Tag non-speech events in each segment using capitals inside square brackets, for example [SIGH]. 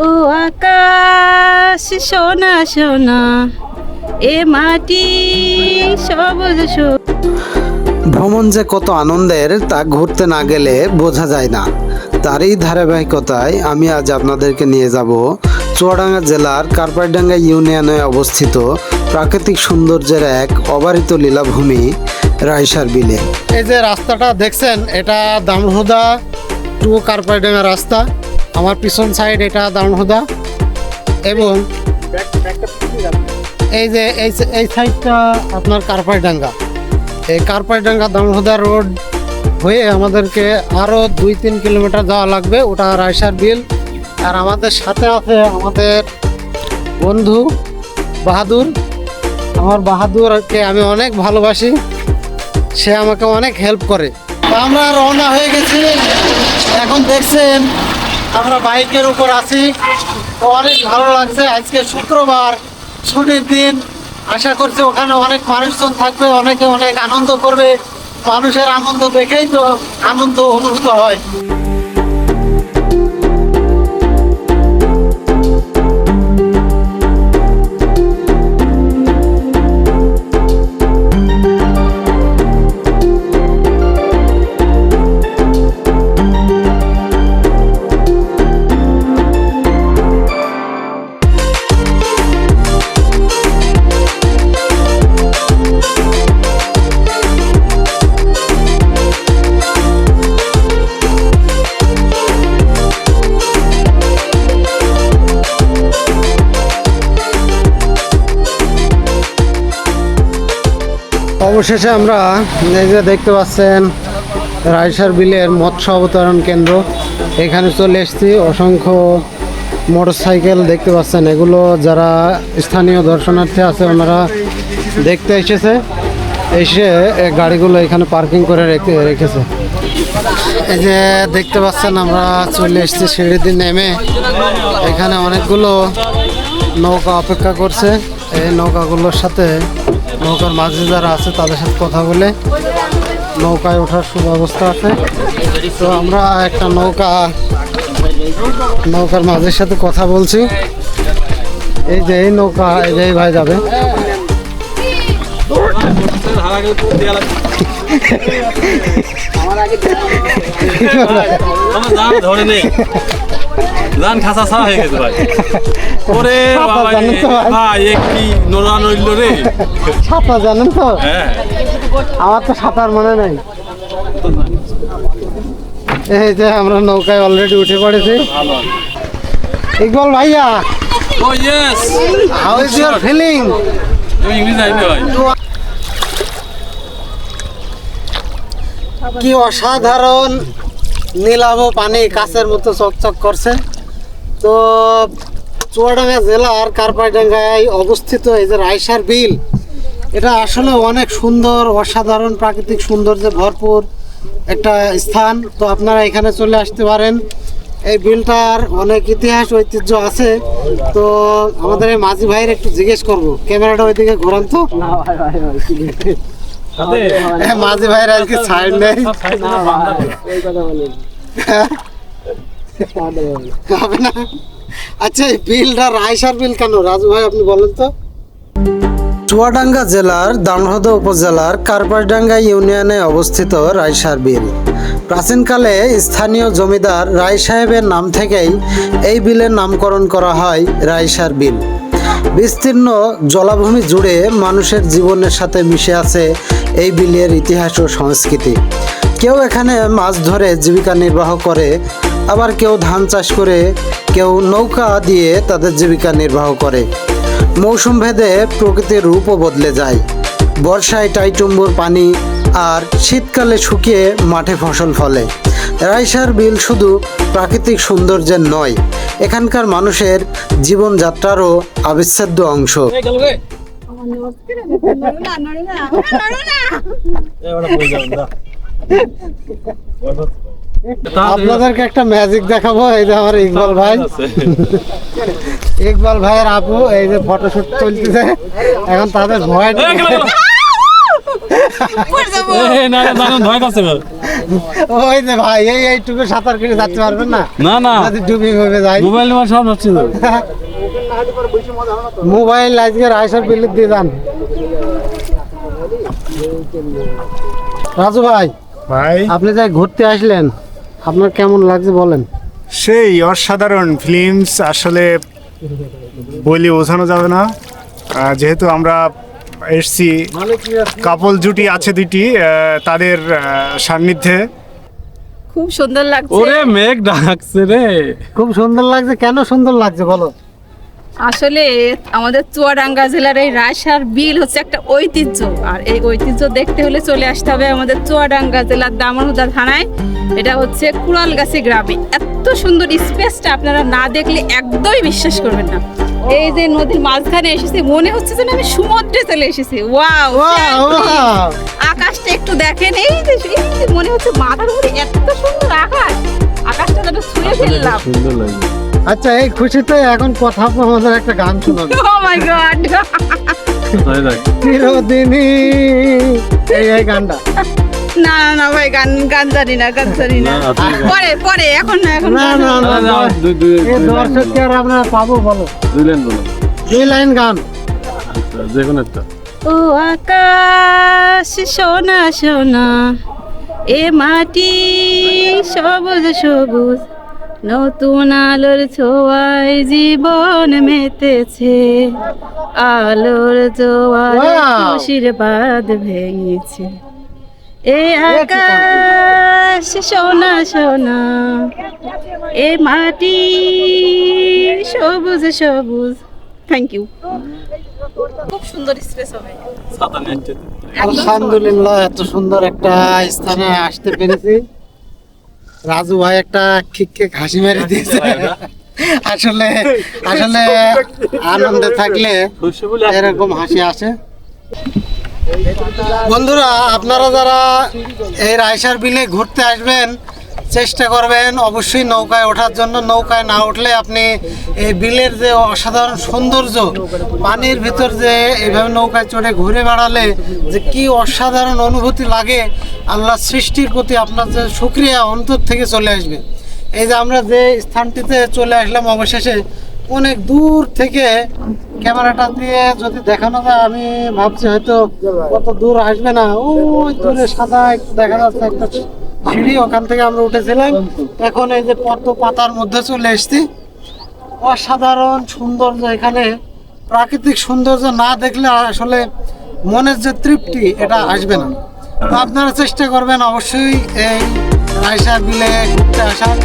ও আকাশ সোনা সোনা এ মাটি সবুজ ভ্রমণ যে কত আনন্দের তা ঘুরতে না গেলে বোঝা যায় না। তারই ধারাবাহিকতায় আমি আজ আপনাদেরকে নিয়ে যাব চুয়াডাঙ্গা জেলার কারপাইডাঙ্গা ইউনিয়নে অবস্থিত প্রাকৃতিক সৌন্দর্যের এক অবারিত লীলাভূমি রাইসার বিলে। এই যে রাস্তাটা দেখছেন এটা দামহুদা টু কারপাইডাঙ্গা রাস্তা। আমার পিছন সাইড এটা দামহুদা এবং এই যে এই সাইডটা আপনার কারপাইডাঙ্গা। এই কারপাইডাঙ্গা দামহুদা রোড হয়ে আমাদেরকে আরও দুই তিন কিলোমিটার যাওয়া লাগবে, ওটা রাইসার বিল। আর আমাদের সাথে আছে আমাদের বন্ধু বাহাদুর। আমার বাহাদুরকে আমি অনেক ভালোবাসি। সে আমাকে অনেক হেল্প করে। আমরা রওনা হয়ে গেছি। এখন দেখছেন আমরা বাইকের উপর আছি। তো অনেক ভালো লাগছে। আজকে শুক্রবার, ছুটির দিন। আশা করছি ওখানে অনেক মানুষজন থাকবে, অনেকে অনেক আনন্দ করবে। মানুষের আনন্দ দেখেই তো আনন্দ অনুভূত হয়। অবশেষে আমরা যে দেখতে পাচ্ছেন, রাইসার বিলের মৎস্য অবতরণ কেন্দ্র। এখানে চলে এসেছি, অসংখ্য মোটরসাইকেল দেখতে পাচ্ছেন। এগুলো যারা স্থানীয় দর্শনার্থী আছে, ওনারা দেখতে এসেছে। এসে গাড়িগুলো এখানে পার্কিং করে রেখে, রেখেছে। এই যে দেখতে পাচ্ছেন, আমরা চলে এসেছি সিঁড়ি দিয়ে নেমে। এখানে অনেকগুলো নৌকা অপেক্ষা করছে। এই নৌকাগুলোর সাথে নৌকার মাঝে যারা আছে তাদের সাথে কথা বলে নৌকায় ওঠার সুব্যবস্থা আছে। তো আমরা একটা নৌকা নৌকার মাঝের সাথে কথা বলছি। এই যে এই নৌকা এই যে ভাই যাবে। আমার জান ধরে নেই জান খাসা ছাড়া হয়ে গেছে ভাই। ওরে বাবা ভাই? কি নোরা নইল রে? সাঁতার জানেন তো? হ্যাঁ। আমার তো সাঁতার মনে নাই। এই যে আমরা নৌকায় অলরেডি উঠে পড়েছি। ইকবাল ভাইয়া। ও yes how is your feeling আমি ইংলিশ জানি না ভাই? কি অসাধারণ নীলাভ পানি কাছের মতো চকচক করছে। তো চুয়াডাঙ্গা জেলার কারপাইডাঙ্গায় অবস্থিত এই যে রাইসার বিল এটা আসলে অনেক সুন্দর অসাধারণ প্রাকৃতিক সৌন্দর্যে ভরপুর একটা স্থান। তো আপনারা এখানে চলে আসতে পারেন। এই বিলটার অনেক ইতিহাস ঐতিহ্য আছে। তো আমাদের এই মাঝি ভাইয়ের একটু জিজ্ঞেস করব। ক্যামেরাটা ওইদিকে ঘোরান তো। হ্যাঁ, মাঝি ভাইয়ের আজকে সাইড নেই। হবে [LAUGHS] না আচ্ছা এই বিলটা রাইসার বিল কেন? রাজু ভাই, আপনি বলেন তো। চুয়াডাঙ্গা জেলার দামহদা উপজেলার কারপাইডাঙ্গা ইউনিয়নে অবস্থিত রায়সার বিল। প্রাচীনকালে স্থানীয় জমিদার রায় সাহেবের নাম থেকেই এই বিলের নামকরণ করা হয় রায়সার বিল। বিস্তীর্ণ জলাভূমি জুড়ে মানুষের জীবনের সাথে মিশে আছে এই বিলের ইতিহাস ও সংস্কৃতি। কেউ এখানে মাছ ধরে জীবিকা নির্বাহ করে আবার কেউ ধান চাষ করে কেউ নৌকা দিয়ে তাদের জীবিকা নির্বাহ করে। মৌসুম ভেদে প্রকৃতির রূপও বদলে যায়। বর্ষায় টাইটুম্বুর পানি আর শীতকালে শুকিয়ে মাঠে ফসল ফলে। রাইসার বিল শুধু প্রাকৃতিক সৌন্দর্যের নয় এখানকার মানুষের জীবনযাত্রারও আবিচ্ছেদ্য অংশ। [LAUGHS] আপনাদেরকে একটা ম্যাজিক দেখাবো এই যে আমার ইকবাল ভাই। ইকবাল ভাইয়ের আপু এই যে ফটোশুট চলতেছে। এখন তাদের ভয় না না না ভয় করছে ওই যে ভাই এই এইটুকু সাঁতার কেটে যাচ্ছে পারবেন না? না না। ডুবি যাই। মোবাইল নাম্বার সব নষ্ট মোবাইল আজকে রাইসার বিল দিয়ে যান। রাজু ভাই ভাই। আপনি যাই ঘুরতে আসলেন আপনার কেমন লাগছে বলেন? সেই অসাধারণ ফিল্মস আসলে বলি বোঝানো যাবে না। যেহেতু আমরা এসছি কাপল জুটি আছে দুটি তাদের সান্নিধ্যে। খুব সুন্দর লাগছে। ওরে মেঘ ডাকছে রে। খুব সুন্দর লাগছে কেন সুন্দর লাগছে বলো? আসলে আমাদের চুয়াডাঙ্গা জেলার এই রায়সার বিল হচ্ছে একটা ঐতিহ্য। আর এই ঐতিহ্য দেখতে হলে চলে আসতে হবে আমাদের চুয়াডাঙ্গা জেলার দামনহুদা থানায়। এটা হচ্ছে কুড়ালগাছি গ্রামে। এত সুন্দর স্পেসটা আপনারা না দেখলে একদমই বিশ্বাস করবেন না। এই যে নদীর মাঝখানে এসেছি মনে হচ্ছে যেন আমি সমুদ্রে চলে এসেছি। ওয়াও! আকাশটা একটু দেখেন এই যে এই যে মনে হচ্ছে মাথার উপরে এত সুন্দর আকাশ। আকাশটা যেন ছুঁয়ে ফেললাম। সুন্দর লাগে। আচ্ছা এই খুশিতে এখন কথা আমাদের একটা গান শোনাবে। ও মাই গড চিরদিনই এই এই গানটা। না না না ভাই গান গান জানি না গান জানি না। না, পরে পরে এখন না এখন না না। না আর পাবো বলো? দুই লাইন বলো। দুই লাইন গান। আচ্ছা, যে কোনো একটা। ও আকাশ সোনা সোনা এ মাটি সবুজ সবুজ। নতুন আলোর ছোঁয়ায় জীবন মেতেছে। আলোর জোয়ার! খুশির বাদ ভেঙেছে। এ আকাশ সোনা সোনা এ মাটি সবুজ সবুজ। থ্যাংক ইউ খুব সুন্দর স্পেস হবে। আলহামদুলিল্লাহ এত সুন্দর একটা স্থানে আসতে পেরেছি। রাজু ভাই একটা খিককে হাসি মেরে দিয়েছে। আসলে আসলে আনন্দে থাকলে এরকম হাসি আসে। বন্ধুরা আপনারা যারা এই রায়সার বিলে ঘুরতে আসবেন চেষ্টা করবেন অবশ্যই নৌকায় ওঠার জন্য। নৌকায় না উঠলে আপনি এই বিলের যে অসাধারণ সৌন্দর্য, পানির ভিতর যে এইভাবে নৌকায় চড়ে ঘুরে বেড়ালে যে কি অসাধারণ অনুভূতি লাগে, আল্লাহ সৃষ্টির প্রতি আপনার যে সুক্রিয়া অন্তর থেকে চলে আসবে। এই যে আমরা যে স্থানটিতে চলে আসলাম অবশেষে, অনেক দূর থেকে ক্যামেরাটা দিয়ে যদি দেখানো যায়, আমি ভাবছি হয়তো কত দূর আসবে না। ওই দূরে সাদা দেখা যাচ্ছে একটা সিঁড়ি, ওখান থেকে আমরা উঠেছিলাম। এখন এই যে পদ্ম পাতার মধ্যে চলে এসছি। অসাধারণ সৌন্দর্য এখানে। প্রাকৃতিক সৌন্দর্য না দেখলে আসলে মনের যে তৃপ্তি, এটা আসবে না। তো আপনারা চেষ্টা করবেন অবশ্যই এই রায়সা বিলে ঘুরতে আসার।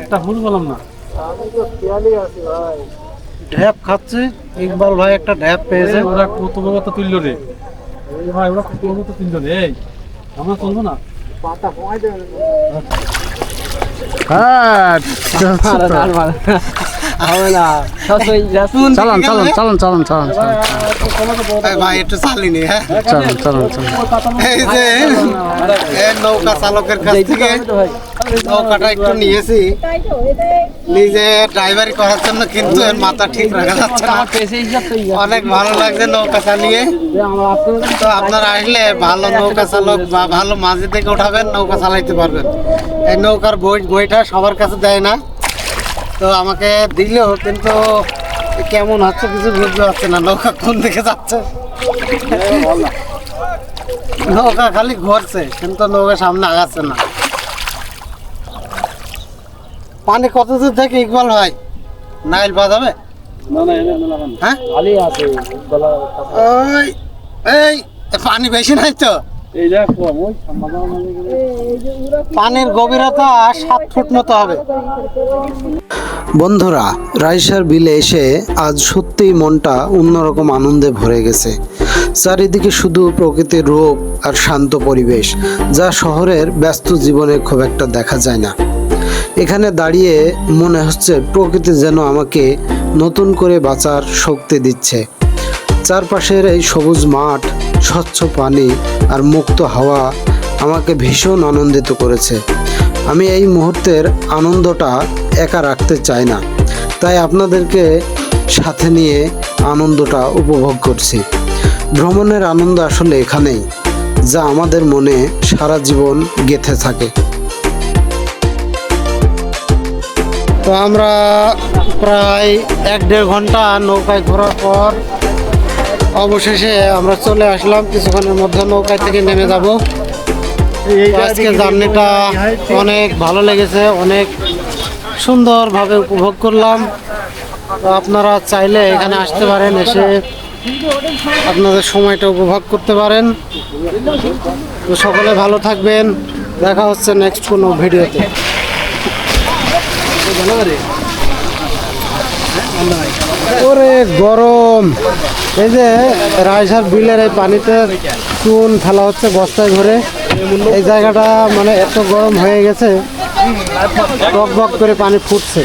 একটা ভুল বললাম না। ঢ্যাপ খাচ্ছে। ইকবাল ভাই একটা ঢ্যাপ পেয়েছে। ওরা কত বড় তো তুললো রে। এই ভাই ওরা কত বড় তো তুললো রে। এই আমরা তুলবো না। চালান চালান চালান চালান চালান ভাই একটু চালিনি হ্যাঁ? চালান চালান এই যে নৌকা চালকের কাছ থেকে নৌকাটা একটু নিয়েছি। নিজে ড্রাইভারি করার জন্য কিন্তু এর মাথা ঠিক রাখা যাচ্ছে না। অনেক ভালো লাগছে নৌকা চালিয়ে। তো আপনারা আসলে ভালো নৌকা চালক বা ভালো মাঝি থেকে উঠাবেন নৌকা চালাইতে পারবেন। এই নৌকার বই বইটা সবার কাছে দেয় না। তো আমাকে দিলেও কিন্তু কেমন হচ্ছে কিছু বুঝতে পারছে না নৌকা কোন দিকে যাচ্ছে। নৌকা খালি ঘুরছে কিন্তু নৌকা সামনে আগাচ্ছে না। পানি কত দূর থেকে ইকবাল ভাই নাইল বাজাবে? না না এনে মেলা বান হ্যাঁ? ওই এই পানি বেশি নাই তো। পানির গভীরতা সাত ফুট মতো হবে। বন্ধুরা রাইসার বিলে এসে আজ সত্যিই মনটা অন্যরকম আনন্দে ভরে গেছে। চারিদিকে শুধু প্রকৃতির রূপ আর শান্ত পরিবেশ যা শহরের ব্যস্ত জীবনে খুব একটা দেখা যায় না। এখানে দাঁড়িয়ে মনে হচ্ছে প্রকৃতি যেন আমাকে নতুন করে বাঁচার শক্তি দিচ্ছে। চারপাশের এই সবুজ মাঠ, স্বচ্ছ পানি আর মুক্ত হাওয়া আমাকে ভীষণ আনন্দিত করেছে। আমি এই মুহূর্তের আনন্দটা একা রাখতে চাই না। তাই আপনাদেরকে সাথে নিয়ে আনন্দটা উপভোগ করছি। ভ্রমণের আনন্দ আসলে এখানেই, যা আমাদের মনে সারা জীবন গেঁথে থাকে। তো আমরা প্রায় এক দেড় ঘণ্টা নৌকায় ঘোরার পর অবশেষে আমরা চলে আসলাম, কিছুক্ষণের মধ্যে নৌকায় থেকে নেমে যাব। আজকে জার্নিটা অনেক ভালো লেগেছে, অনেক সুন্দরভাবে উপভোগ করলাম। তো আপনারা চাইলে এখানে আসতে পারেন, এসে আপনাদের সময়টা উপভোগ করতে পারেন। তো সকলে ভালো থাকবেন, দেখা হচ্ছে নেক্সট কোনো ভিডিওতে। ওরে গরম। এই যে রাইসার বিলের এই পানিতে চুন ফেলা হচ্ছে বস্তায় ধরে। এই জায়গাটা মানে এত গরম হয়ে গেছে টক বক করে পানি ফুটছে।